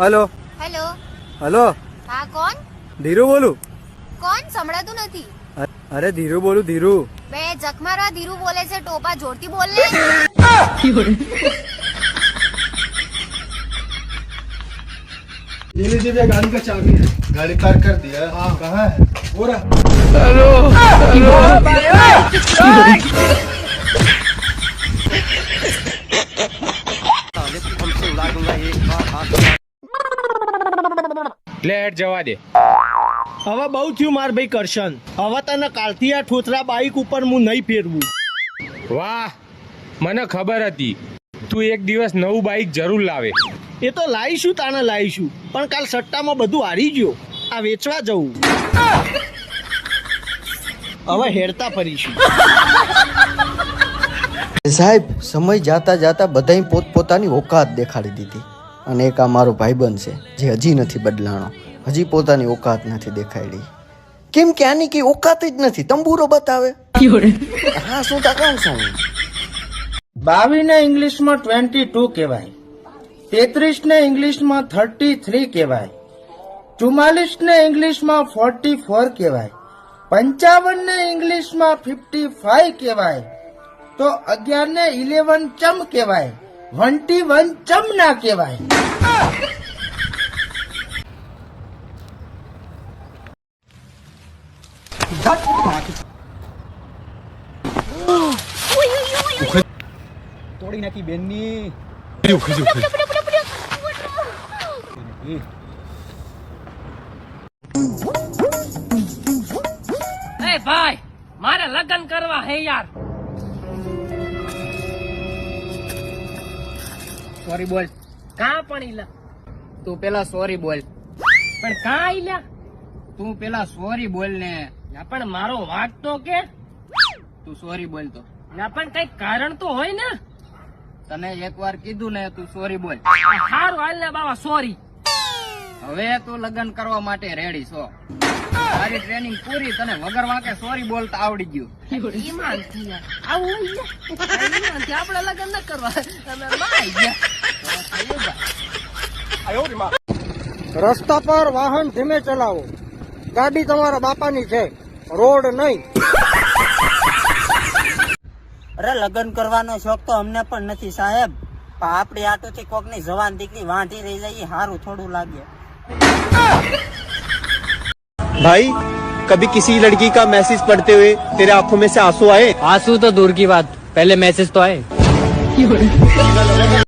Hello hello hello હા કોણ ધીરુ બોલું કોણ સંભળાતું નથી અ- અરે ધીરુ બોલું ધીરુ બે જખમારા ધીરુ બોલે છે ટોપા જોરથી બોલ ને ये लीजिए भैया गाड़ी का चाबी है गाड़ी पार्क कर दिया हाँ कहाँ है वो रहा લે હેડ જવા દે. હવે બહુ થયું માર ભાઈ કરશન. હવે તને કાલથી આ ઠોથરા બાઈક ઉપર હું નહીં ફેરવું. વાહ મને ખબર હતી. તું એક દિવસ નવું બાઈક જરૂર લાવે. એ તો લાવીશું તાને લાવીશું. પણ કાલ સટ્ટામાં બધું હારી ગયો. આ વેચવા જવું. હવે હેરતા ફરીશું. સાહેબ સમય જાતા જાતા બધાય પોતપોતાની ઓકાત દેખાડી દીધી. અને એક આ મારો ભાઈબંધ છે, જે હજી નથી બદલાણો. હજી પોતાની ઓકાત નથી દેખાડી કેમ કે આની કઈ ઓકાત જ નથી? તંબુરો બતાવે. હા, શું તા કહું છું બાવીસ ને ઇંગ્લિશમાં ટ્વેન્ટી ટુ કહેવાય. તેત્રીસ ને ઇંગ્લિશમાં થર્ટી થ્રી કહેવાય. ચુમ્માલીસ ને ઇંગ્લિશમાં ફોર્ટી ફોર કહેવાય. પંચાવન ને ઇંગ્લિશમાં ફિફ્ટી ફાઈવ કહેવાય. તો અગિયાર ને ઇલેવન ચમ કહેવાય. वंटी वन चम ना के भाई थोड़ी ना की बेनी भाई मारा लगन करवा है यार। સોરી બોલ. કા પણ ઈલા? તું પેલા સોરી બોલ. પણ કા ઈલા? તું પેલા સોરી બોલ ને. ના પણ મારો વાત તો કે. તું સોરી બોલ તો. ના પણ કઈ કારણ તો હોય ને. તને એકવાર કીધું ને તું સોરી બોલ. હારું હાલ ને બાબા સોરી. હવે તું લગ્ન કરવા માટે રેડી છો. મારી ટ્રેનિંગ પૂરી, તને વગર વાંકે સોરી બોલતા આવડી ગયું? આપણે લગ્ન ન કરવા. તમે રસ્તા પર વાહન ધીમે ચલાવો. ગાડી તમારા બાપાની છે. રોડ નહીં. અરે લગ્ન કરવાનો શોખ તો અમને પણ નથી સાહેબ. પણ આપણી કોક કોકની જવાન દીકરી વાંધી રહી જાય હારું થોડું લાગે. ભાઈ કભી કિસી લડકી કા મેસેજ પડતે હુએ તેરે આંખો મેં સે આંસુ આએ આંસુ તો દૂર કી વાત. પહેલે મેસેજ તો આયે.